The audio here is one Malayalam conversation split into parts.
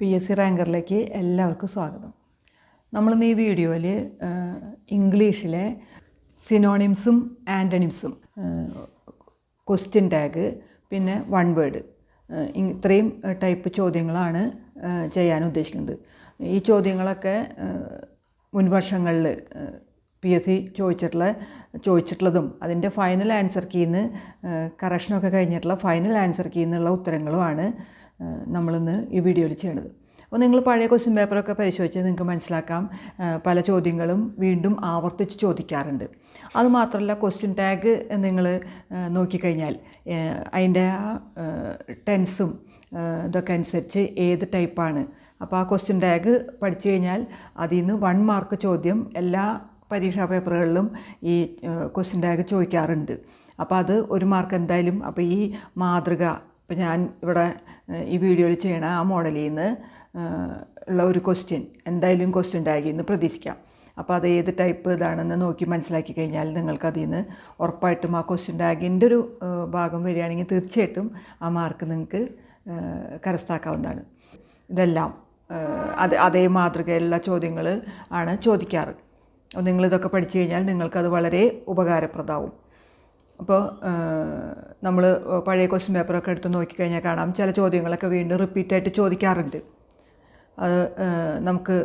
പി എസ് സി റാങ്കറിലേക്ക് എല്ലാവർക്കും സ്വാഗതം. നമ്മളിന്ന് ഈ വീഡിയോയിൽ ഇംഗ്ലീഷിലെ സിനോണിംസും ആന്റണിംസും ക്വസ്റ്റ്യൻ ടാഗ് പിന്നെ വൺ വേഡ് ഇത്രയും ടൈപ്പ് ചോദ്യങ്ങളാണ് ചെയ്യാൻ ഉദ്ദേശിക്കുന്നത്. ഈ ചോദ്യങ്ങളൊക്കെ മുൻവർഷങ്ങളിൽ മുൻ വർഷങ്ങളിൽ പി എസ് സി ചോദിച്ചിട്ടുള്ള ചോദിച്ചിട്ടുള്ളതും അതിന്റെ ഫൈനൽ ആൻസർ കീന്ന് കറക്ഷനൊക്കെ കഴിഞ്ഞിട്ടുള്ള ഫൈനൽ ആൻസർ കീന്നുള്ള ഉത്തരങ്ങളുമാണ് നമ്മളിന്ന് ഈ വീഡിയോയിൽ ചെയ്യണത്. അപ്പോൾ നിങ്ങൾ പഴയ ക്വസ്റ്റ്യൻ പേപ്പറൊക്കെ പരിശോധിച്ച് നിങ്ങൾക്ക് മനസ്സിലാക്കാം. പല ചോദ്യങ്ങളും വീണ്ടും ആവർത്തിച്ച് ചോദിക്കാറുണ്ട്. അതുമാത്രമല്ല ക്വസ്റ്റ്യൻ ടാഗ് നിങ്ങൾ നോക്കിക്കഴിഞ്ഞാൽ അതിന്റെ ടെൻസും ഇതൊക്കെ അനുസരിച്ച് ഏത് ടൈപ്പാണ് അപ്പോൾ ആ ക്വസ്റ്റ്യൻ ടാഗ് പഠിച്ചു കഴിഞ്ഞാൽ അതിൽ നിന്ന് വൺ മാർക്ക് ചോദ്യം എല്ലാ പരീക്ഷാ പേപ്പറുകളിലും ഈ ക്വസ്റ്റ്യൻ ടാഗ് ചോദിക്കാറുണ്ട്. അപ്പോൾ അത് ഒരു മാർക്ക് എന്തായാലും അപ്പോൾ ഈ മാതൃക ഇപ്പോൾ ഞാൻ ഇവിടെ ഈ വീഡിയോയിൽ ചെയ്യണ ആ മോഡലിൽ നിന്ന് ഉള്ള ഒരു ക്വസ്റ്റ്യൻ എന്തായാലും ക്വസ്റ്റ്യൻ ടാഗിൽ നിന്ന് പ്രതീക്ഷിക്കാം. അപ്പോൾ അത് ഏത് ടൈപ്പ് ഇതാണെന്ന് നോക്കി മനസ്സിലാക്കി കഴിഞ്ഞാൽ നിങ്ങൾക്ക് അതിൽ നിന്ന് ഉറപ്പായിട്ടും ആ ക്വസ്റ്റ്യൻ ടാഗിന്റെ ഒരു ഭാഗം വരികയാണെങ്കിൽ തീർച്ചയായിട്ടും ആ മാർക്ക് നിങ്ങൾക്ക് കരസ്ഥാക്കാവുന്നതാണ് ഇതെല്ലാം അത് അതേ മാതൃകയിലുള്ള ചോദ്യങ്ങൾ ആണ് ചോദിക്കാറ്. നിങ്ങളിതൊക്കെ പഠിച്ചു കഴിഞ്ഞാൽ നിങ്ങൾക്കത് വളരെ ഉപകാരപ്രദമാവും. അപ്പോൾ നമ്മൾ പഴയ ക്വസ്റ്റ്യൻ പേപ്പറൊക്കെ എടുത്ത് നോക്കിക്കഴിഞ്ഞാൽ കാണാം. ചില ചോദ്യങ്ങളൊക്കെ വീണ്ടും റിപ്പീറ്റായിട്ട് ചോദിക്കാറുണ്ട്. അത് നമുക്ക്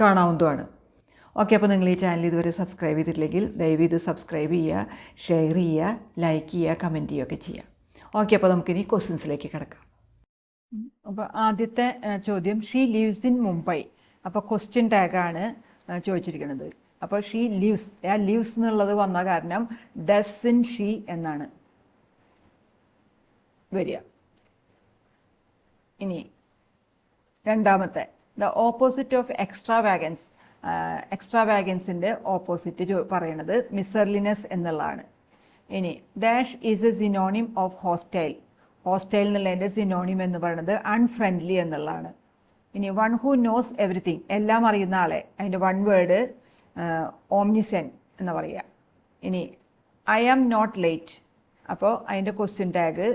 കാണാവുന്നതുമാണ്. ഓക്കെ അപ്പോൾ നിങ്ങൾ ഈ ചാനൽ ഇതുവരെ സബ്സ്ക്രൈബ് ചെയ്തിട്ടില്ലെങ്കിൽ ദയവ് ഇത് സബ്സ്ക്രൈബ് ചെയ്യുക ഷെയർ ചെയ്യുക ലൈക്ക് ചെയ്യുക കമന്റ് ചെയ്യുകയൊക്കെ ചെയ്യുക. ഓക്കെ അപ്പോൾ നമുക്കിനി ക്വസ്റ്റ്യൻസിലേക്ക് കിടക്കാം. അപ്പോൾ ആദ്യത്തെ ചോദ്യം ഷീ ലീവ്സ് ഇൻ മുംബൈ അപ്പോൾ ക്വസ്റ്റ്യൻ ടാഗാണ് ചോദിച്ചിരിക്കുന്നത്. അപ്പോൾ ഷീ ലീവ്സ് ആ ലീവ്സ് എന്നുള്ളത് വന്ന കാരണം ഡസ് ഇൻ ഷീ എന്നാണ് വരിക. ഇനി രണ്ടാമത്തെ the opposite of extravagance എക്സ്ട്രാ വാഗൻസിന്റെ ഓപ്പോസിറ്റ് പറയണത് മിസർലിനസ് എന്നുള്ളതാണ്. ഇനി dash is a synonym of hostile hostile എന്നുള്ളതിന്റെ സിനോണിം എന്ന് പറയുന്നത് അൺഫ്രണ്ട്ലി എന്നുള്ളതാണ്. ഇനി വൺ ഹു നോസ് എവറിത്തിങ് എല്ലാം അറിയുന്ന ആളെ. അതിന്റെ വൺ വേർഡ് ഓംനിസെൻ എന്ന് പറയുക. ഇനി ഐ ആം നോട്ട് ലേറ്റ് അപ്പോൾ അതിന്റെ question tag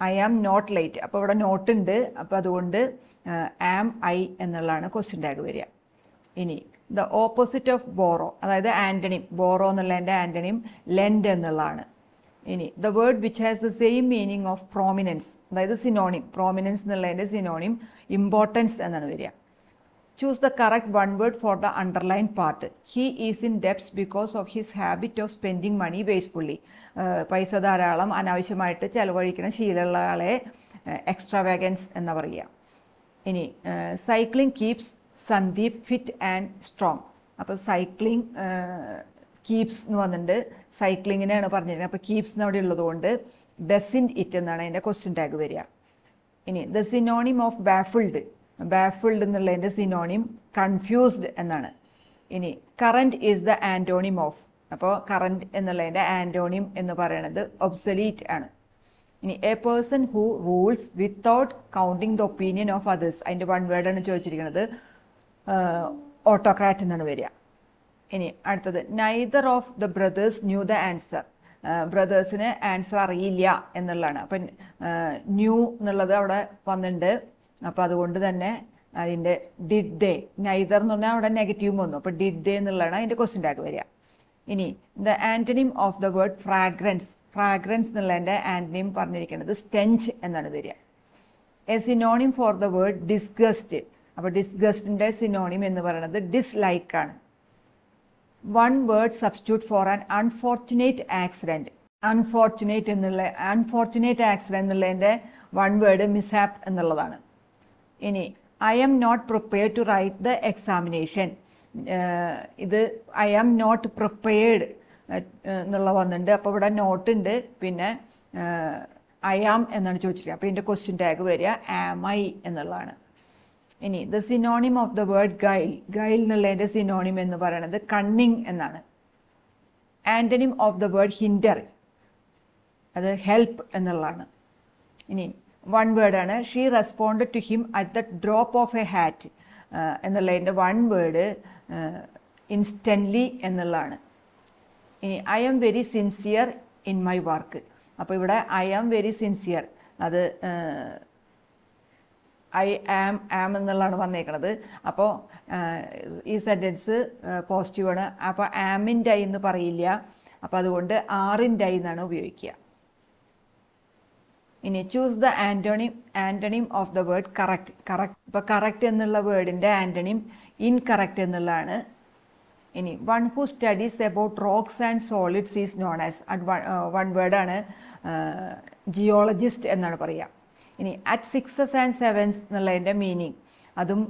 I am not late അപ്പോൾ ഇവിടെ നോട്ട് ഉണ്ട്. അപ്പോൾ അതുകൊണ്ട് ആം ഐ എന്നുള്ളതാണ് ക്വസ്റ്റ്യൻ ടാഗ് വരിക. ഇനി ദ ഓപ്പോസിറ്റ് ഓഫ് ബോറോ അതായത് ആന്റണിം ബോറോ എന്നുള്ളതിന്റെ ആന്റണിം ലെൻഡ് എന്നുള്ളതാണ്. ഇനി the word which has the same meaning of prominence അതായത് സിനോണിം പ്രോമിനൻസ് എന്നുള്ളതിന്റെ സിനോണിം ഇമ്പോർട്ടൻസ് എന്നാണ് വരിക. Choose the correct one word for the underline part he is in debts because of his habit of spending money wastefully പൈസ ധാരാളം അനാവശ്യമായിട്ട് ചെലവഴിക്കുന്ന ശീലമുള്ള ആളെ എക്സ്ട്രാ വാഗൻസ് എന്ന് പറയുക. ഇനി cycling keeps Sandeep fit and strong അപ്പോൾ സൈക്ലിംഗ് കീപ്സ് എന്ന് പറഞ്ഞിട്ട് സൈക്ലിങ്ങിനെയാണ് പറഞ്ഞിരുന്നത്. അപ്പോൾ കീപ്സ് എന്ന് അവിടെ ഉള്ളതുകൊണ്ട് ഡസിൻ ഇറ്റ് എന്നാണ് അതിന്റെ ക്വസ്റ്റ്യൻ ടാഗ് വരിക. ഇനി the synonym of baffled baffled എന്നുള്ളതിന്റെ സിനോണിം കൺഫ്യൂസ്ഡ് എന്നാണ്. ഇനി current is the antonym of അപ്പോൾ കറന്റ് എന്നുള്ളതിന്റെ ആന്റോണിം എന്ന് പറയുന്നത് ഒബ്സലീറ്റ് ആണ്. ഇനി a person who rules without counting the opinion of others അതിന്റെ വൺ വേർഡാണ് ചോദിച്ചിരിക്കുന്നത്. ഓട്ടോക്രാറ്റ് എന്നാണ് വരിക. ഇനി അടുത്തത് neither of the brothers knew the answer ബ്രദേഴ്സിന് answer അറിയില്ല എന്നുള്ളതാണ്. അപ്പം ന്യൂ എന്നുള്ളത് അവിടെ വന്നിട്ടുണ്ട്. അപ്പം അതുകൊണ്ട് തന്നെ അതിന്റെ ഡിഡ് ഡേ നൈതർ എന്ന് പറഞ്ഞാൽ അവിടെ നെഗറ്റീവ് വന്നു. അപ്പോൾ ഡിഡ് ഡേ എന്നുള്ളതാണ് അതിന്റെ ക്വസ്റ്റ്യൻ ടാഗ് വരിക. ഇനി the antonym of the word fragrance fragrance എന്നുള്ളതിന്റെ ആന്റണിം പറഞ്ഞിരിക്കുന്നത് സ്റ്റെഞ്ച് എന്നാണ് വരിക. A synonym for the word disgust അപ്പോൾ ഡിസ്ഗസ്റ്റിന്റെ സിനോണിം എന്ന് പറയുന്നത് ഡിസ്ലൈക്ക് ആണ്. One word substitute for an unfortunate accident unfortunate എന്നുള്ള അൺഫോർച്ചുനേറ്റ് ആക്സിഡന്റ് എന്നുള്ളതിന്റെ വൺ വേർഡ് മിസ്ഹാപ്പ് എന്നുള്ളതാണ്. ഇനി I am not prepare to write the examination ഇത് ഐ ആം നോട്ട് പ്രിപ്പയർഡ് എന്നുള്ള വന്നിട്ടുണ്ട്. അപ്പോൾ ഇവിടെ നോട്ട് ഉണ്ട്. പിന്നെ ഐ ആം എന്നാണ് ചോദിച്ചിരിക്കുക അപ്പോൾ ഇതിന്റെ ക്വസ്റ്റ്യൻ ടാഗ് വരിക. ആം ഐ എന്നുള്ളതാണ്. ഇനി the synonym of the word guile guile എന്നുള്ളതിന്റെ സിനോണിം എന്ന് പറയുന്നത് കണ്ണിങ് എന്നാണ്. Antonym of the word hinder അത് ഹെൽപ്പ് എന്നുള്ളതാണ്. ഇനി വൺ വേർഡാണ് she respond to him at the drop of a hat എന്നുള്ളതിന്റെ വൺ വേർഡ് ഇൻസ്റ്റന്റ്ലി എന്നുള്ളതാണ്. ഇനി I am very sincere in my work അപ്പോൾ ഇവിടെ ഐ ആം വെരി സിൻസിയർ അത് ഐ ആം ആം എന്നുള്ളതാണ് വന്നേക്കുന്നത് അപ്പോൾ ഈ സെന്റൻസ് പോസിറ്റീവാണ് അപ്പോൾ ആമിന്റെ എന്ന് പറയില്ല. അപ്പോൾ അതുകൊണ്ട് ആറിന്റെ എന്നാണ് ഉപയോഗിക്കുക. ഇനി choose the antonym antonym of the word correct correct ഇപ്പോൾ കറക്റ്റ് എന്നുള്ള വേർഡിന്റെ ആന്റണിം ഇൻകറക്റ്റ് എന്നുള്ളതാണ്. ഇനി one who studies about rocks and solids is known as one വേർഡാണ് ജിയോളജിസ്റ്റ് എന്നാണ് പറയുക ഇനി അറ്റ് സിക്സസ് ആൻഡ് സെവൻസ് എന്നുള്ളതിന്റെ മീനിങ് അതും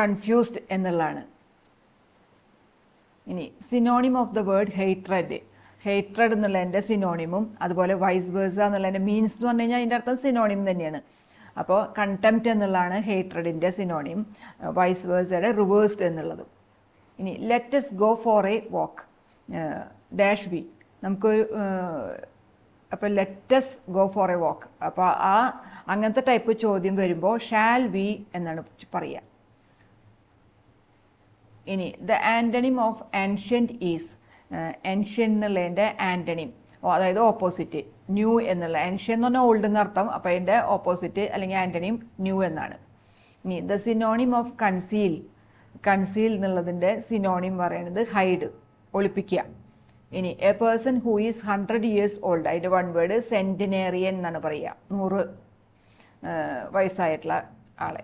കൺഫ്യൂസ്ഡ് എന്നുള്ളതാണ്. ഇനി synonym of the word hatred hatred എന്നുള്ളതിന്റെ സിനോണിമും അതുപോലെ വൈസ് വേഴ്സ എന്നുള്ളതിന്റെ മീൻസ് എന്ന് പറഞ്ഞു കഴിഞ്ഞാൽ അതിന്റെ അർത്ഥം സിനോണിം തന്നെയാണ്. അപ്പോൾ കണ്ടംപ്റ്റ് എന്നുള്ളതാണ് ഹേട്രഡിന്റെ സിനോണിം വൈസ് വേഴ്സയുടെ റിവേഴ്സ്ഡ് എന്നുള്ളതും. ഇനി let's go for a walk dash B നമുക്കൊരു അപ്പോൾ let's go for a walk അപ്പോൾ ആ അങ്ങനത്തെ ടൈപ്പ് ചോദ്യം വരുമ്പോൾ ഷാൽ വി എന്നാണ് പറയുക. ഇനി the antonym of ancient is ancient എന്നുള്ളതിന്റെ ആന്റണിം അതായത് ഓപ്പോസിറ്റ് ന്യൂ എന്നുള്ള എൻഷ്യൻ എന്ന് പറഞ്ഞാൽ ഓൾഡ് എന്നർത്ഥം അപ്പോൾ അതിന്റെ ഓപ്പോസിറ്റ് അല്ലെങ്കിൽ ആന്റണിം ന്യൂ എന്നാണ്. ഇനി the synonym of conceal conceal എന്നുള്ളതിന്റെ സിനോണിം പറയുന്നത് ഹൈഡ് ഒളിപ്പിക്കുക. ഇനി a person who is hundred years old അതിന്റെ വൺ വേർഡ് സെന്റിനേറിയൻ എന്നാണ് പറയുക. നൂറ് വയസ്സായിട്ടുള്ള ആളെ.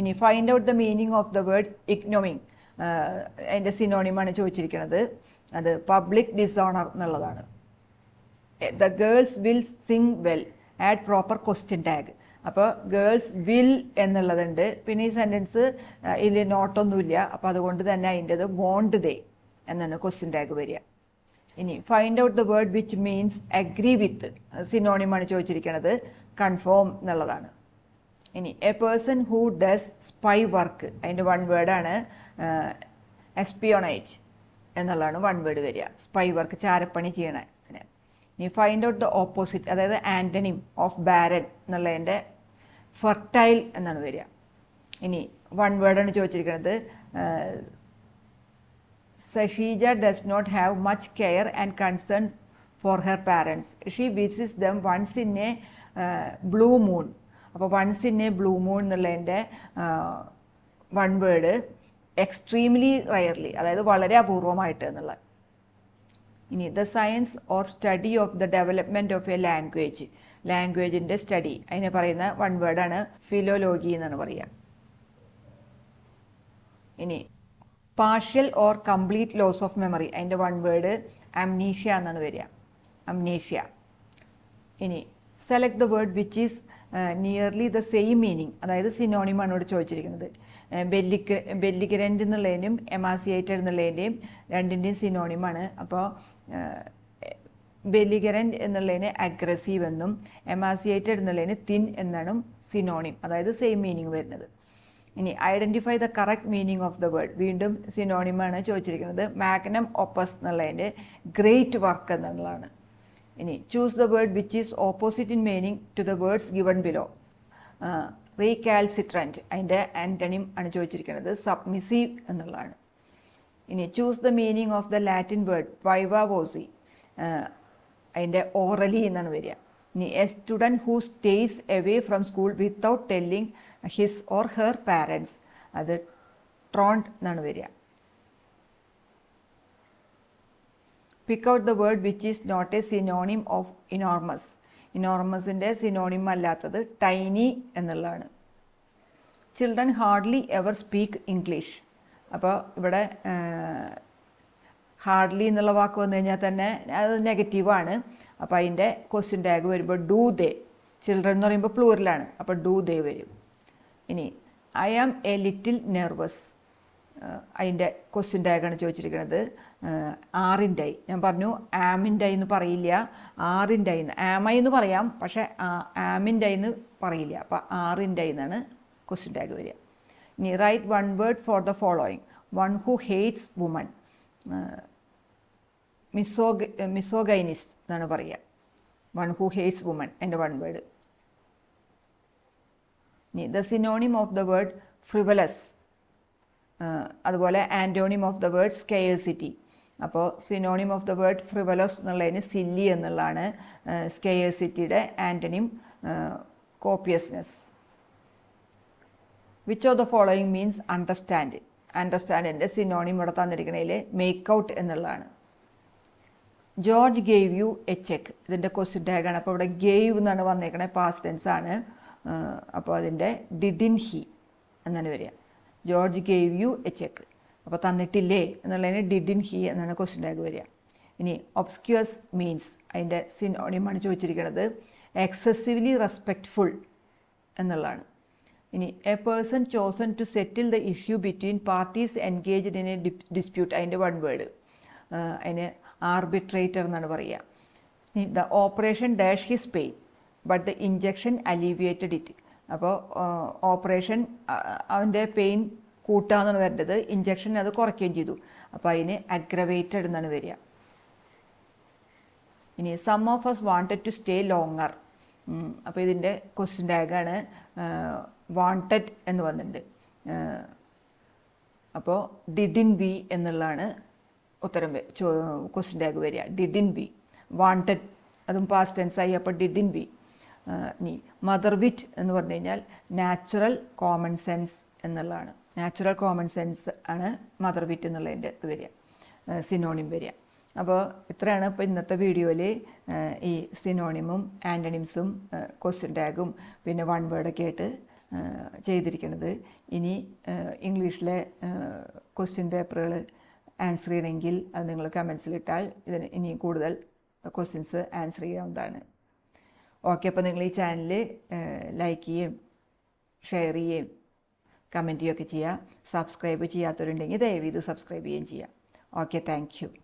ഇനി find out the meaning of the word ignominy അതിന്റെ സിനോണിമാണ് ചോദിച്ചിരിക്കുന്നത്. അത് പബ്ലിക് ഡിസോണർ എന്നുള്ളതാണ്. The girls will sing well add proper question tag അപ്പോൾ ഗേൾസ് വിൽ എന്നുള്ളതുണ്ട്. പിന്നെ ഈ സെന്റൻസ് ഇതിൽ നോട്ടൊന്നുമില്ല അപ്പോൾ അതുകൊണ്ട് തന്നെ അതിന്റെത് വോണ്ട് ദേ എന്നാണ് ക്വസ്റ്റ്യൻ ടാഗ് വരിക. ഇനി find out the word which means agree with സിനോണിമാണ് ചോദിച്ചിരിക്കുന്നത് കൺഫേം എന്നുള്ളതാണ്. ഇനി a person who does spy work അതിന്റെ വൺ വേർഡാണ് എസ്പിയോണേജ് എന്നുള്ളതാണ് വൺ വേർഡ് വരിക. സ്പൈ വർക്ക് ചാരപ്പണി ചെയ്യണ ഇനി ഫൈൻഡ് ഔട്ട് ദ ഓപ്പോസിറ്റ് അതായത് ആന്റണിം ഓഫ് ബാരൻ എന്നുള്ളതിന്റെ ഫെർട്ടൈൽ എന്നാണ് വരിക. ഇനി വൺ വേർഡാണ് ചോദിച്ചിരിക്കുന്നത്. Sasheeja does not have much care and concern for her parents she വിസിസ് them once in a blue moon അപ്പോൾ once in a blue moon എന്നുള്ളതിന്റെ വൺ വേർഡ് എക്സ്ട്രീംലി റയർലി അതായത് വളരെ അപൂർവമായിട്ട് എന്നുള്ളത് ഇനി the science or study of the development of a language ലാംഗ്വേജിന്റെ study അതിനെ പറയുന്ന വൺ വേർഡാണ് ഫിലോലോഗി എന്നാണ് പറയുക. ഇനി partial or complete loss of memory അതിന്റെ വൺ വേർഡ് അംനീഷ്യ എന്നാണ് വരിക. അംനീഷ്യ ഇനി select the word which is nearly the same meaning അതായത് സിനോണിമാണ് ഇവിടെ ചോദിച്ചിരിക്കുന്നത്. ബെല്ലിക്ക് ബെല്ലിഗ്രന്റ് എന്നുള്ളതിനും എമാസിയേറ്റഡ് എന്നുള്ളതിന്റെയും രണ്ടിന്റെയും സിനോണിമാണ് അപ്പോൾ ബെല്ലിഗറന്റ് എന്നുള്ളതിന് അഗ്രസീവ് എന്നും എമാസിയേറ്റഡ് എന്നുള്ളതിന് തിൻ എന്നാണ് സിനോണിം അതായത് സെയിം മീനിങ് വരുന്നത്. ഇനി identify the correct meaning of the word വീണ്ടും സിനോണിമാണ് ചോദിച്ചിരിക്കുന്നത്. മാഗ്നം ഓപ്പസ് എന്നുള്ളതിന്റെ ഗ്രേറ്റ് വർക്ക് എന്നുള്ളതാണ്. ഇനി choose the word which is opposite in meaning to the words given below recalcitrant അതിന്റെ ആന്റണിം ആണ് ചോദിച്ചിരിക്കുന്നത് സബ്മിസീവ് എന്നുള്ളതാണ്. ഇനി choose the meaning of the Latin word viva voce അതിന്റെ ഓറലി എന്നാണ് വരിക. ഇനി a student who stays away from school without telling his or her parents അത് ട്രോണ്ട് എന്നാണ് വരിക. Pick out the word which is not a synonym of enormous ഇനോർമസിന്റെ synonym അല്ലാത്തത് ടൈനി എന്നുള്ളതാണ്. Children hardly ever speak English അപ്പോൾ ഇവിടെ ഹാർഡ്ലി എന്നുള്ള വാക്ക് വന്നു കഴിഞ്ഞാൽ തന്നെ അത് നെഗറ്റീവാണ് അപ്പോൾ അതിന്റെ ക്വസ്റ്റ്യൻ ടാഗ് വരുമ്പോൾ ഡൂ ദേ ചിൽഡ്രൻ എന്ന് പറയുമ്പോൾ പ്ലൂറിലാണ് അപ്പോൾ ഡൂ ദേ വരും. ഇനി I am a little nervous അതിന്റെ ക്വസ്റ്റ്യൻ ടാഗാണ് ചോദിച്ചിരിക്കുന്നത്. ആറിന്റെ ഞാൻ പറഞ്ഞു ആമിന്റെ എന്ന് പറയില്ല. ആറിന്റെ ഐ എന്ന് പറയാം പക്ഷേ ആമിന്റെ എന്ന് പറയില്ല. അപ്പോൾ ആറിന്റെ എന്നാണ് ക്വസ്റ്റ്യൻ ടാഗ് വരിക. ഇനി write one word for the following one who hates woman മിസോഗ misogynist എന്നാണ് പറയുക. വൺ ഹു ഹേറ്റ്സ് വുമൺ എന്റെ വൺ വേർഡ് ഇനി the synonym of the word frivolous അതുപോലെ antonym of the word scarcity അപ്പോൾ synonym of the word frivolous എന്നുള്ളതിന് സില്ലി എന്നുള്ളതാണ് സ്കെയർസിറ്റിയുടെ antonym copiousness which of the following means understand അണ്ടർസ്റ്റാൻഡിന്റെ synonym ഇവിടെ തന്നിരിക്കണതിൽ മേക്ക് ഔട്ട് എന്നുള്ളതാണ്. George gave you a cheque ഇതിന്റെ ക്വസ്റ്റ്യൻ ടാഗാണ് അപ്പോൾ ഇവിടെ ഗേവ് എന്നാണ് വന്നേക്കണേ പാസ്റ്റ് ടെൻസ് ആണ്. അപ്പോൾ അതിന്റെ ഡിഡിൻ ഹി എന്നാണ് വരിക. George gave you a cheque അപ്പോൾ തന്നിട്ടില്ലേ എന്നുള്ളതിന് ഡിഡിൻ ഹി എന്നാണ് ക്വസ്റ്റ്യൻ ടാഗ് വരിക. ഇനി ഒബ്സ്ക്യൂസ് മീൻസ് അതിന്റെ സിനോണിയമാണ് ചോദിച്ചിരിക്കുന്നത് എക്സസീവ്ലി റെസ്പെക്റ്റ്ഫുൾ എന്നുള്ളതാണ്. ഇനി a person chosen to settle the issue between parties engaged in a dispute അതിന്റെ വൺ വേർഡ് അതിന് ആർബിട്രേറ്റർ എന്നാണ് പറയുക. The operation dash his pain but the injection alleviated it അപ്പോൾ ഓപ്പറേഷൻ അവന്റെ പെയിൻ കൂട്ടാന്നാണ് വരേണ്ടത്. ഇഞ്ചക്ഷൻ അത് കുറയ്ക്കുകയും ചെയ്തു. അപ്പോൾ അതിന് അഗ്രവേറ്റഡ് എന്നാണ് വരിക. ഇനി some of us wanted to stay longer അപ്പോൾ ഇതിന്റെ ക്വസ്റ്റ്യൻ ടാഗാണ് വാണ്ടഡ് എന്ന് വന്നിട്ടുണ്ട്. അപ്പോൾ ഡിഡിൻ ബി എന്നുള്ളതാണ് ഉത്തരം ക്വസ്റ്റ്യൻ ടാഗ് വരിക. ഡിഡിൻ ബി വാണ്ടഡ് അതും പാസ്റ്റ് ടെൻസ് ആയി. അപ്പോൾ ഡിഡിൻ വി ഇനി മദർ വിറ്റ് എന്ന് പറഞ്ഞു കഴിഞ്ഞാൽ നാച്ചുറൽ കോമൺ സെൻസ് എന്നുള്ളതാണ്. നാച്ചുറൽ കോമൺ സെൻസ് ആണ് മദർ വിറ്റ് എന്നുള്ളതിന്റെ ഇത് വരിക സിനോണിം വരിക. അപ്പോൾ ഇത്രയാണ് ഇപ്പോൾ ഇന്നത്തെ വീഡിയോയിൽ ഈ സിനോണിമും ആന്റണിംസും ക്വസ്റ്റ്യൻ ടാഗും പിന്നെ വൺ വേർഡൊക്കെ ആയിട്ട് ചെയ്തിരിക്കുന്നത്. ഇനി ഇംഗ്ലീഷിലെ ക്വസ്റ്റ്യൻ പേപ്പറുകൾ ആൻസർ ചെയ്യണമെങ്കിൽ അത് നിങ്ങൾ കമൻസിലിട്ടാൽ ഇതിന് ഇനി കൂടുതൽ ക്വസ്റ്റ്യൻസ് ആൻസർ ചെയ്യാവുന്നതാണ്. ഓക്കെ അപ്പോൾ നിങ്ങൾ ഈ ചാനൽ ലൈക്ക് ചെയ്യുകയും ഷെയർ ചെയ്യുകയും കമന്റ് ചെയ്യുകയൊക്കെ ചെയ്യുക സബ്സ്ക്രൈബ് ചെയ്യാത്തവരുണ്ടെങ്കിൽ ദയവ് ഇത് സബ്സ്ക്രൈബ് ചെയ്യുകയും ചെയ്യുക ഓക്കെ താങ്ക്